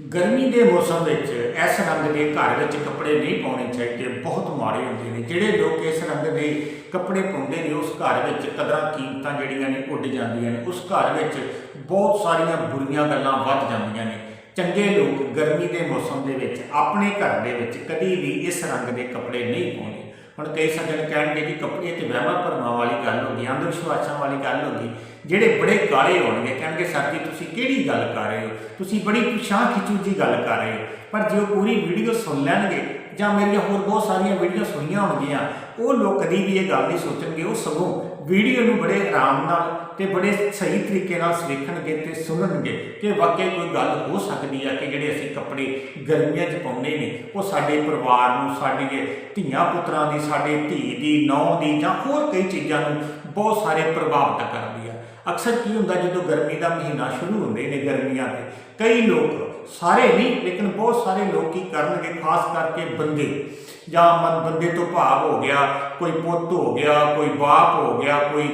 ਗਰਮੀ ਦੇ ਮੌਸਮ ਵਿੱਚ ਇਸ ਰੰਗ ਦੇ ਘਰ ਵਿੱਚ ਕੱਪੜੇ ਨਹੀਂ ਪਾਉਣੇ ਚਾਹੀਦੇ, ਬਹੁਤ ਮਾੜੇ ਹੁੰਦੇ ਨੇ। ਜਿਹੜੇ ਲੋਕ ਇਸ ਰੰਗ ਦੇ ਕੱਪੜੇ ਪਾਉਂਦੇ ਨੇ, ਉਸ ਘਰ ਵਿੱਚ ਕਦਰਾਂ ਕੀਮਤਾਂ ਜਿਹੜੀਆਂ ਨੇ, ਉੱਡ ਜਾਂਦੀਆਂ ਨੇ। ਉਸ ਘਰ ਵਿੱਚ ਬਹੁਤ ਸਾਰੀਆਂ ਬੁਰੀਆਂ ਗੱਲਾਂ ਵੱਧ ਜਾਂਦੀਆਂ ਨੇ। ਚੰਗੇ ਲੋਕ ਗਰਮੀ ਦੇ ਮੌਸਮ ਦੇ ਵਿੱਚ, ਆਪਣੇ ਘਰ ਦੇ ਵਿੱਚ ਕਦੀ ਵੀ ਇਸ ਰੰਗ ਦੇ ਕੱਪੜੇ ਨਹੀਂ ਪਾਉਂਦੇ। ਹੁਣ ਕਈ ਸੱਜਣ ਕਹਿਣਗੇ ਕਿ ਕੱਪੜੇ ਤੇ ਵਹਿਮਾਂ ਭਰਮਾਂ ਵਾਲੀ ਗੱਲ ਹੋ ਗਈ ਅੰਧ ਵਿਸ਼ਵਾਸਾਂ ਵਾਲੀ ਗੱਲ ਹੋ ਗਈ, ਜਿਹੜੇ ਬੜੇ ਕਾਲੇ ਹੋਣਗੇ, ਕਹਿਣਗੇ, ਸਰ ਜੀ, ਤੁਸੀਂ ਕਿਹੜੀ ਗੱਲ ਕਰ ਰਹੇ ਹੋ? ਤੁਸੀਂ ਬੜੀ ਪਛਾਣ ਖਿੱਚੂ ਜੀ ਗੱਲ ਕਰ ਰਹੇ ਹੋ। ਪਰ ਜੇ ਉਹ ਪੂਰੀ ਵੀਡੀਓ ਸੁਣ ਲੈਣਗੇ ਜਾਂ ਮੇਰੀਆਂ ਹੋਰ ਬਹੁਤ ਸਾਰੀਆਂ ਵੀਡੀਓ ਸੁਣੀਆਂ ਹੋਣਗੀਆਂ, ਉਹ ਲੋਕ ਕਦੀ ਵੀ ਇਹ ਗੱਲ ਨਹੀਂ ਸੋਚਣਗੇ, ਉਹ ਸਗੋਂ ਵੀਡੀਓ ਨੂੰ ਬੜੇ ਆਰਾਮ ਨਾਲ ਤੇ ਬੜੇ ਸਹੀ ਤਰੀਕੇ ਨਾਲ ਵੇਖਣਗੇ ਤੇ ਸੁਣਨਗੇ ਕਿ ਵਾਕਿਆ ਕੋਈ ਗੱਲ ਹੋ ਸਕਦੀ ਹੈ ਕਿ ਜਿਹੜੇ ਅਸੀਂ ਕੱਪੜੇ ਗਰਮੀਆਂ 'ਚ ਪਾਉਂਦੇ ਨੇ, ਉਹ ਸਾਡੇ ਪਰਿਵਾਰ ਨੂੰ, ਸਾਡੀ ਧੀਆਂ ਪੁੱਤਰਾਂ ਦੀ, ਸਾਡੇ ਧੀ ਦੀ, ਨੌਂ ਦੀ ਜਾਂ ਹੋਰ ਕਈ ਚੀਜ਼ਾਂ ਨੂੰ ਬਹੁਤ ਸਾਰੇ ਪ੍ਰਭਾਵਿਤ ਕਰਦੀ ਆ। ਅਕਸਰ ਕੀ ਹੁੰਦਾ ਜਦੋਂ ਗਰਮੀ ਦਾ ਮਹੀਨਾ ਸ਼ੁਰੂ ਹੁੰਦੇ ਨੇ ਗਰਮੀਆਂ ਦੇ, ਕਈ ਲੋਕ ਸਾਰੇ ਨਹੀਂ, ਲੇਕਿਨ ਬਹੁਤ ਸਾਰੇ ਲੋਕ ਕੀ ਕਰਨਗੇ, ਖਾਸ ਕਰਕੇ ਬੰਦੇ, ਜਾਂ ਮਨ ਬੰਦੇ ਤੋਂ ਭਾਵ ਹੋ ਗਿਆ ਕੋਈ ਪੁੱਤ ਹੋ ਗਿਆ, ਕੋਈ ਬਾਪ ਹੋ ਗਿਆ, ਕੋਈ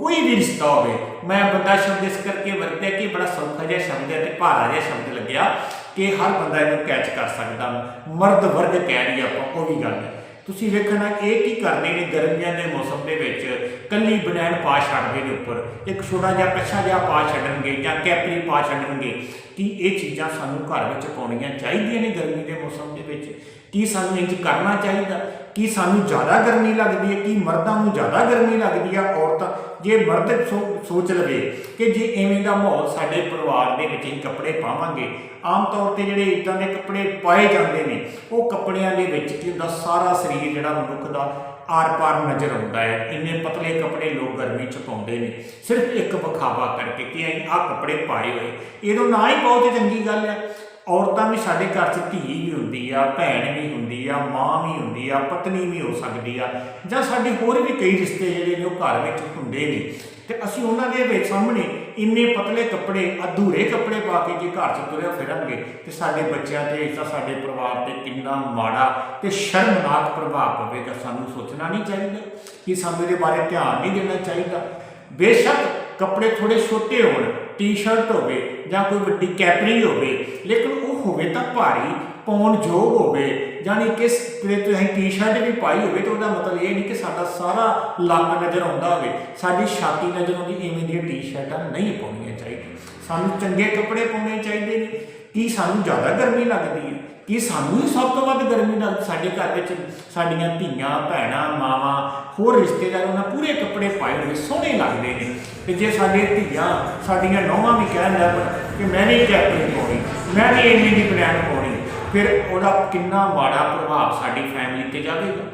ਕੋਈ ਵੀ ਰਿਸ਼ਤਾ ਹੋਵੇ, ਮੈਂ ਬੰਦਾ ਸ਼ਬਦ ਇਸ ਕਰਕੇ ਵਰਤਿਆ ਕਿ ਬੜਾ ਸੌਖਾ ਜਿਹਾ ਸ਼ਬਦ ਹੈ ਤੇ ਭਾਰਾ ਜਿਹਾ ਸ਼ਬਦ ਲੱਗਿਆ ਕਿ ਹਰ ਬੰਦਾ ਇਹਨੂੰ ਕੈਚ ਕਰ ਸਕਦਾ। ਮਰਦ ਵਰਗ ਕਹਿ ਰਹੀ ਆਪਾਂ, ਉਹ ਵੀ ਗੱਲ ਹੈ। ਤੁਸੀਂ ਵੇਖਣਾ ਇਹ ਕੀ ਕਰਦੇ ਨੇ ਗਰਮੀਆਂ ਦੇ ਮੌਸਮ ਦੇ ਵਿੱਚ? ਕੱਲੀ ਬਨੈਣ ਪਾ ਛੱਡਦੇ ਨੇ ਉੱਪਰ। ਇੱਕ ਛੋਟਾ ਜਿਹਾ ਕੱਛਾ ਜਿਹਾ ਪਾ ਛੱਡਣਗੇ ਜਾਂ ਕੈਪਰੀ ਪਾ ਛੱਡਣਗੇ। ਕੀ ਇਹ ਚੀਜ਼ਾਂ ਸਾਨੂੰ ਘਰ ਵਿੱਚ ਪਾਉਣੀਆਂ ਚਾਹੀਦੀਆਂ ਨੇ ਗਰਮੀ ਦੇ ਮੌਸਮ ਦੇ ਵਿੱਚ? ਕੀ ਸਾਨੂੰ ਇੰਜ ਕਰਨਾ ਚਾਹੀਦਾ? ਕੀ ਸਾਨੂੰ ਜ਼ਿਆਦਾ ਗਰਮੀ ਲੱਗਦੀ ਹੈ? ਕੀ ਮਰਦਾਂ ਨੂੰ ਜ਼ਿਆਦਾ ਗਰਮੀ ਲੱਗਦੀ ਆ ਔਰਤਾਂ ਜੇ ਮਰਦ ਸੋ- ਸੋਚ ਲਵੇ ਕਿ ਜੇ ਐਵੇਂ ਦਾ ਮਾਹੌਲ ਸਾਡੇ ਪਰਿਵਾਰ ਦੇ ਵਿੱਚ ਹੀ ਕੱਪੜੇ ਪਾਵਾਂਗੇ, ਆਮ ਤੌਰ ਤੇ ਜਿਹੜੇ ਇਦਾਂ ਦੇ ਕੱਪੜੇ ਪਾਏ ਜਾਂਦੇ ਨੇ, ਉਹ ਕੱਪੜਿਆਂ ਦੇ ਵਿੱਚ ਕੀ ਹੁੰਦਾ, ਸਾਰਾ ਸਰੀਰ ਜਿਹੜਾ ਮਨੁੱਖ ਦਾ ਆਰ-ਪਾਰ ਨਜ਼ਰ ਆਉਂਦਾ ਹੈ, ਇੰਨੇ ਪਤਲੇ ਕੱਪੜੇ ਲੋਕ ਗਰਮੀ ਚ ਪਾਉਂਦੇ ਨੇ। ਸਿਰਫ ਇੱਕ ਵਿਖਾਵਾ ਕਰਕੇ ਕਿ ਅਸੀਂ ਆਹ ਕੱਪੜੇ ਪਾਏ ਹੋਏ। ਇਹਦੋਂ ਨਾ ਹੀ ਬਹੁਤ ਚੰਗੀ ਗੱਲ ਹੈ। ਔਰਤਾਂ ਵੀ ਸਾਡੇ ਘਰ 'ਚ ਧੀ ਵੀ ਹੁੰਦੀ ਆ, ਭੈਣ ਵੀ ਹੁੰਦੀ ਆ, ਮਾਂ ਵੀ ਹੁੰਦੀ ਆ, ਪਤਨੀ ਵੀ ਹੋ ਸਕਦੀ ਆ, ਜਾਂ ਸਾਡੇ ਹੋਰ ਵੀ ਕਈ ਰਿਸ਼ਤੇ ਜਿਹੜੇ ਨੇ ਉਹ ਘਰ ਵਿੱਚ ਹੁੰਦੇ ਨੇ। ਤੇ ਅਸੀਂ ਉਹਨਾਂ ਦੇ ਵਿੱਚ ਸਾਹਮਣੇ ਇੰਨੇ ਪਤਲੇ ਕੱਪੜੇ, ਅਧੂਰੇ ਕੱਪੜੇ ਪਾ ਕੇ ਜੇ ਘਰ 'ਚ ਤੁਰਿਆ ਫਿਰਾਂਗੇ ਤੇ ਸਾਡੇ ਬੱਚਿਆਂ ਤੇ ਇਸ ਦਾ ਸਾਡੇ ਪਰਿਵਾਰ ਤੇ ਕਿੰਨਾ ਮਾੜਾ ਤੇ ਸ਼ਰਮਨਾਕ ਪ੍ਰਭਾਵ ਪਵੇਗਾ ਸਾਨੂੰ ਸੋਚਣਾ ਨਹੀਂ ਚਾਹੀਦਾ, ਕਿ ਸਾਨੂੰ ਇਹਦੇ ਬਾਰੇ ਧਿਆਨ ਨਹੀਂ ਦੇਣਾ ਚਾਹੀਦਾ। ਬੇਸ਼ੱਕ ਕੱਪੜੇ ਥੋੜੇ ਛੋਟੇ ਹੋਣ ਟੀ-ਸ਼ਰਟ ਹੋਵੇ ਜਾਂ ਕੋਈ ਵੱਡੀ ਕੈਪਰੀ ਹੋਵੇ, ਲੇਕਿਨ ਉਹ ਹੋਵੇ ਤਾਂ ਭਾਰੀ, ਪਾਉਣ ਯੋਗ ਹੋਵੇ, ਯਾਨੀ ਕਿ ਤੇ ਤੁਸੀਂ ਟੀ-ਸ਼ਰਟ ਵੀ ਪਾਈ ਹੋਵੇ ਤਾਂ ਉਹਦਾ ਮਤਲਬ ਇਹ ਨਹੀਂ ਕਿ ਸਾਡਾ ਸਾਰਾ ਲੱਕ ਨਜ਼ਰ ਆਉਂਦਾ ਹੋਵੇ। ਸਾਡੀ ਛਾਤੀ ਨਜ਼ਰ ਆਉਂਦੀ, ਇਵੇਂ ਦੀਆਂ ਟੀ-ਸ਼ਰਟਾਂ ਨਹੀਂ ਪਾਉਣੀਆਂ ਚਾਹੀਦੀਆਂ। ਸਾਨੂੰ ਚੰਗੇ ਕੱਪੜੇ ਪਾਉਣੇ ਚਾਹੀਦੇ ਨੇ। ਕੀ ਸਾਨੂੰ ਜ਼ਿਆਦਾ ਗਰਮੀ ਲੱਗਦੀ ਹੈ? ਕਿ ਸਾਨੂੰ ਹੀ ਸਭ ਤੋਂ ਵੱਧ ਗਰਮੀ ਲੱਗਦੀ ਸਾਡੇ ਘਰ ਵਿੱਚ ਸਾਡੀਆਂ ਧੀਆਂ, ਭੈਣਾਂ, ਮਾਵਾਂ, ਹੋਰ ਰਿਸ਼ਤੇਦਾਰ, ਉਹਨਾਂ ਪੂਰੇ ਕੱਪੜੇ ਪਾਏ ਹੋਏ ਸੋਹਣੇ ਲੱਗਦੇ ਨੇ। ਤੇ ਜੇ ਸਾਡੇ ਧੀਆਂ ਸਾਡੀਆਂ ਨੌਵਾਂ ਵੀ ਕਹਿਣ ਲੱਗ ਕਿ ਮੈਂ ਨਹੀਂ ਕੈਪਰੀ ਪਾਉਣੀ, ਮੈਂ ਨਹੀਂ ਇੰਨੀ ਦੀ ਬਨੈਣ ਪਾਉਣੀ, ਫਿਰ ਉਹਦਾ ਕਿੰਨਾ ਮਾੜਾ ਪ੍ਰਭਾਵ ਸਾਡੀ ਫੈਮਿਲੀ ਤੇ ਜਾਵੇਗਾ?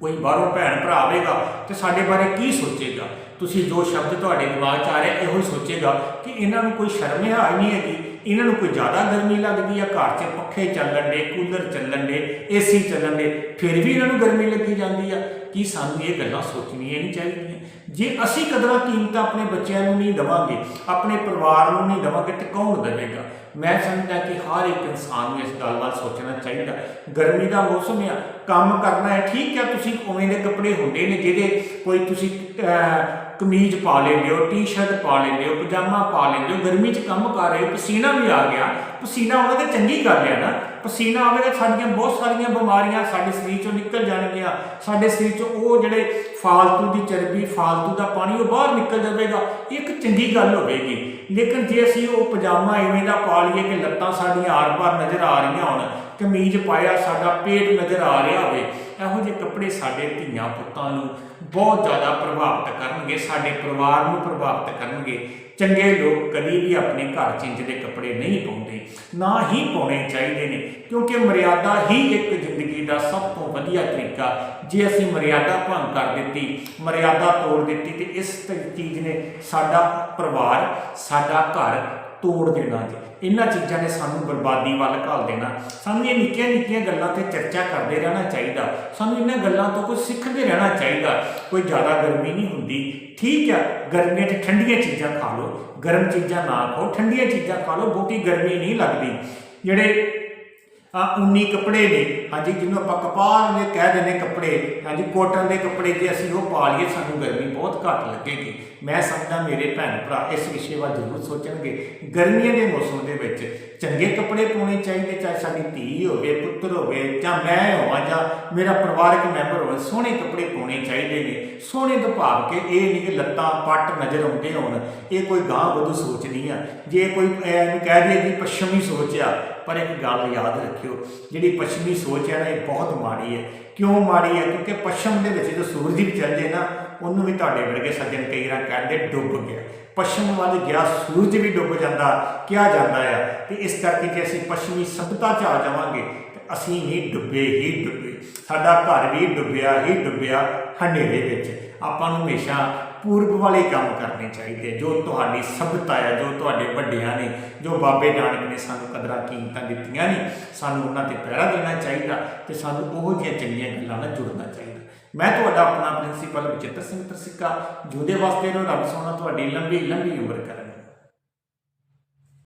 ਕੋਈ ਬਾਹਰੋਂ ਭੈਣ ਭਰਾ ਆਵੇਗਾ ਤੇ ਸਾਡੇ ਬਾਰੇ ਕੀ ਸੋਚੇਗਾ? ਤੁਸੀਂ ਜੋ ਸ਼ਬਦ ਤੁਹਾਡੇ ਦਿਮਾਗ 'ਚ ਆ ਰਿਹਾ, ਇਹੋ ਹੀ ਸੋਚੇਗਾ ਕਿ ਇਹਨਾਂ ਨੂੰ ਕੋਈ ਸ਼ਰਮ ਹੈ ਨਹੀਂ ਹੈਗੀ। ਇਹਨਾਂ ਨੂੰ ਕੋਈ ਜ਼ਿਆਦਾ ਗਰਮੀ ਲੱਗਦੀ ਆ, ਘਰ 'ਚ ਪੱਖੇ ਚੱਲਣ ਦੇ, ਕੂਲਰ ਚੱਲਣ ਦੇ ਏਸੀ ਚੱਲਣ ਦੇ, ਫਿਰ ਵੀ ਇਹਨਾਂ ਨੂੰ ਗਰਮੀ ਲੱਗੀ ਜਾਂਦੀ ਆ। ਕੀ ਸਾਨੂੰ ਇਹ ਗੱਲਾਂ ਸੋਚਣੀਆਂ ਨਹੀਂ ਚਾਹੀਦੀਆਂ? ਜੇ ਅਸੀਂ ਕਦਰਾਂ ਕੀਮਤਾਂ ਆਪਣੇ ਬੱਚਿਆਂ ਨੂੰ ਨਹੀਂ ਦਵਾਂਗੇ, ਆਪਣੇ ਪਰਿਵਾਰ ਨੂੰ ਨਹੀਂ ਦਵਾਂਗੇ ਤੇ ਕੌਣ ਦੇਵੇਗਾ? ਮੈਂ ਸਮਝਦਾ ਕਿ ਹਰ ਇੱਕ ਇਨਸਾਨ ਨੂੰ ਇਸ ਗੱਲ ਵੱਲ ਸੋਚਣਾ ਚਾਹੀਦਾ। ਗਰਮੀ ਦਾ ਮੌਸਮ ਆ, ਕੰਮ ਕਰਨਾ ਹੈ, ਠੀਕ ਹੈ, ਤੁਸੀਂ ਉਵੇਂ ਦੇ ਕੱਪੜੇ ਹੁੰਦੇ ਨੇ ਜਿਹੜੇ ਕੋਈ ਤੁਸੀਂ ਕਮੀਜ਼ ਪਾ ਲੈਂਦੇ ਹੋ, ਟੀ-ਸ਼ਰਟ ਪਾ ਲੈਂਦੇ ਹੋ, ਪਜਾਮਾ ਪਾ ਲੈਂਦੇ ਹੋ, ਗਰਮੀ 'ਚ ਕੰਮ ਕਰ ਰਹੇ ਹੋ, ਪਸੀਨਾ ਵੀ ਆ ਗਿਆ। ਪਸੀਨਾ ਆਉਣਾ ਤਾਂ ਚੰਗੀ ਗੱਲ ਹੈ ਨਾ। ਪਸੀਨਾ ਆਵੇ ਤਾਂ ਸਾਡੀਆਂ ਬਹੁਤ ਸਾਰੀਆਂ ਬਿਮਾਰੀਆਂ ਸਾਡੇ ਸਰੀਰ ਚੋਂ ਨਿਕਲ ਜਾਣਗੀਆਂ। ਸਾਡੇ ਸਰੀਰ ਚੋਂ ਉਹ ਜਿਹੜੇ ਫਾਲਤੂ ਦੀ ਚਰਬੀ ਫਾਲਤੂ ਦਾ ਪਾਣੀ ਉਹ ਬਾਹਰ ਨਿਕਲ ਜਾਵੇਗਾ ਇੱਕ ਚੰਗੀ ਗੱਲ ਹੋਵੇਗੀ। ਲੇਕਿਨ ਜੇ ਅਸੀਂ ਉਹ ਪਜਾਮਾ ਐਵੇਂ ਦਾ ਪਾ ਲਈਏ ਕਿ ਲੱਤਾਂ ਸਾਡੀਆਂ ਆਰ-ਪਾਰ ਨਜ਼ਰ ਆ ਰਹੀਆਂ ਹੋਣ, ਕਮੀਜ਼ ਪਾਇਆ ਸਾਡਾ ਪੇਟ ਨਜ਼ਰ ਆ ਰਿਹਾ ਹੋਵੇ, ਇਹੋ ਜਿਹੇ ਕੱਪੜੇ ਸਾਡੇ ਧੀਆਂ ਪੁੱਤਾਂ ਨੂੰ ਬਹੁਤ ਜ਼ਿਆਦਾ ਪ੍ਰਭਾਵਿਤ ਕਰਨਗੇ, ਸਾਡੇ ਪਰਿਵਾਰ ਨੂੰ ਪ੍ਰਭਾਵਿਤ ਕਰਨਗੇ। ਚੰਗੇ ਲੋਕ ਕਦੀ ਵੀ ਆਪਣੇ ਘਰ 'ਚ ਇੰਜ ਦੇ ਕੱਪੜੇ ਨਹੀਂ ਪਾਉਂਦੇ, ਨਾ ਹੀ ਪਾਉਣੇ ਚਾਹੀਦੇ ਨੇ, ਕਿਉਂਕਿ ਮਰਿਆਦਾ ਹੀ ਇੱਕ ਜ਼ਿੰਦਗੀ ਦਾ ਸਭ ਤੋਂ ਵਧੀਆ ਤਰੀਕਾ। ਜੇ ਅਸੀਂ ਮਰਿਆਦਾ ਭੰਗ ਕਰ ਦਿੱਤੀ, ਮਰਿਆਦਾ ਤੋੜ ਦਿੱਤੀ, ਤੇ ਇਸ ਤ- ਚੀਜ਼ ਨੇ ਸਾਡਾ ਪਰਿਵਾਰ, ਸਾਡਾ ਘਰ ਤੋੜ ਦੇਣਾ ਜੀ। ਇਹਨਾਂ ਚੀਜ਼ਾਂ ਨੇ ਸਾਨੂੰ ਬਰਬਾਦੀ ਵੱਲ ਘਾਲ ਦੇਣਾ। ਸਾਨੂੰ ਇਹ ਨਿੱਕੀਆਂ ਨਿੱਕੀਆਂ ਗੱਲਾਂ ਤੇ ਚਰਚਾ ਕਰਦੇ ਰਹਿਣਾ ਚਾਹੀਦਾ। ਸਾਨੂੰ ਇਹਨਾਂ ਗੱਲਾਂ ਤੋਂ ਕੁਝ ਸਿੱਖਦੇ ਰਹਿਣਾ ਚਾਹੀਦਾ। ਕੋਈ ਜ਼ਿਆਦਾ ਗਰਮੀ ਨਹੀਂ ਹੁੰਦੀ। ਠੀਕ ਹੈ ਗਰਮੀਆਂ 'ਚ ਠੰਡੀਆਂ ਚੀਜ਼ਾਂ ਖਾ ਲਓ। ਗਰਮ ਚੀਜ਼ਾਂ ਨਾ ਖਾਓ। ਠੰਡੀਆਂ ਚੀਜ਼ਾਂ ਖਾ ਲਓ। ਬਹੁਤੀ ਗਰਮੀ ਨਹੀਂ ਲੱਗਦੀ। ਜਿਹੜੇ ਆ ਉਨੀ ਕੱਪੜੇ ਨੇ। ਹਾਂਜੀ, ਜਿਹਨੂੰ ਆਪਾਂ ਕਪਾਹ ਦੇ ਕਹਿ ਦਿੰਦੇ ਕੱਪੜੇ। ਹਾਂਜੀ, ਕੋਟਨ ਦੇ ਕੱਪੜੇ ਜੇ ਅਸੀਂ ਉਹ ਪਾ ਲਈਏ, ਸਾਨੂੰ ਗਰਮੀ ਬਹੁਤ ਘੱਟ ਲੱਗੇਗੀ। ਮੈਂ ਸਮਝਦਾ ਮੇਰੇ ਭੈਣ ਭਰਾ ਇਸ ਵਿਸ਼ੇ ਵੱਲ ਜ਼ਰੂਰ ਸੋਚਣਗੇ। ਗਰਮੀਆਂ ਦੇ ਮੌਸਮ ਦੇ ਵਿੱਚ ਚੰਗੇ ਕੱਪੜੇ ਪਾਉਣੇ ਚਾਹੀਦੇ, ਚਾਹੇ ਸਾਡੀ ਧੀ ਹੋਵੇ, ਪੁੱਤਰ ਹੋਵੇ, ਜਾਂ ਮੈਂ ਹੋਵਾਂ, ਜਾਂ ਮੇਰਾ ਪਰਿਵਾਰਕ ਮੈਂਬਰ ਹੋਵੇ, ਸੋਹਣੇ ਕੱਪੜੇ ਪਾਉਣੇ ਚਾਹੀਦੇ ਨੇ। ਸੋਹਣੇ ਤੋਂ ਭਾਵ ਕਿ ਇਹ ਨਹੀਂ ਕਿ ਲੱਤਾਂ ਪੱਟ ਨਜ਼ਰ ਆਉਂਦੇ ਹੋਣ। ਇਹ ਕੋਈ ਗਾਂ ਵਧੂ ਸੋਚ ਨਹੀਂ ਆ। ਜੇ ਕੋਈ ਕਹਿ ਦਈਏ ਕਿ ਪੱਛਮੀ ਸੋਚ ਆ, ਪਰ ਇੱਕ ਗੱਲ ਯਾਦ ਰੱਖਿਓ। ਜਿਹੜੀ ਪੱਛਮੀ ਸੋਚ ਹੈ ਨਾ, ਇਹ ਬਹੁਤ ਮਾੜੀ ਹੈ। ਕਿਉਂ ਮਾੜੀ ਹੈ? ਕਿਉਂਕਿ ਪੱਛਮ ਦੇ ਵਿੱਚ ਜਦੋਂ ਸੂਰਜ ਵੀ ਚੱਲ ਜੇ ਨਾ, ਉਹਨੂੰ ਵੀ ਤੁਹਾਡੇ ਵਰਗੇ ਸੱਜਣ ਕਈ ਵਾਰ ਕਹਿੰਦੇ ਡੁੱਬ ਗਿਆ। ਪੱਛਮ ਵੱਲ ਗਿਆ, ਸੂਰਜ ਵੀ ਡੁੱਬ ਜਾਂਦਾ, ਕਿਹਾ ਜਾਂਦਾ ਆ ਤੇ ਇਸ ਕਰਕੇ ਜੇ ਅਸੀਂ ਪੱਛਮੀ ਸਭਿਅਤਾ ਚ ਆ ਜਾਵਾਂਗੇ ਤੇ ਅਸੀਂ ਹੀ ਡੁੱਬੇ ਹੀ ਡੁੱਬੇ। ਸਾਡਾ ਘਰ ਵੀ ਡੁੱਬਿਆ ਹੀ ਡੁੱਬਿਆ ਹਨੇਰੇ ਵਿੱਚ। ਆਪਾਂ ਨੂੰ ਹਮੇਸ਼ਾ ਪੂਰਬ ਵਾਲੇ ਕੰਮ ਕਰਨੇ ਚਾਹੀਦੇ ਜੋ ਤੁਹਾਡੀ ਸਭਿਅਤਾ ਹੈ ਜੋ ਤੁਹਾਡੇ ਵੱਡਿਆਂ ਨੇ, ਜੋ ਬਾਬੇ ਨਾਨਕ ਨੇ ਸਾਨੂੰ ਕਦਰਾਂ ਕੀਮਤਾਂ ਦਿੱਤੀਆਂ ਨੇ, ਸਾਨੂੰ ਉਹਨਾਂ ਤੇ ਪਹਿਰਾ ਦੇਣਾ ਚਾਹੀਦਾ ਤੇ ਸਾਨੂੰ ਉਹੋ ਜਿਹੀਆਂ ਚੰਗੀਆਂ ਗੱਲਾਂ ਨਾਲ ਜੁੜਨਾ ਚਾਹੀਦਾ। ਮੈਂ ਤੁਹਾਡਾ ਆਪਣਾ ਪ੍ਰਿੰਸੀਪਲ ਬਚਿੱਤਰ ਸਿੰਘ ਤਰਸਿੱਕਾ ਜੁਦੇ ਵਾਸਤੇ ਨੂੰ ਰੱਬ ਸੋਹਣਾ ਤੁਹਾਡੀ ਲੰਬੀ ਲੰਬੀ ਉਮਰ ਕਰੇ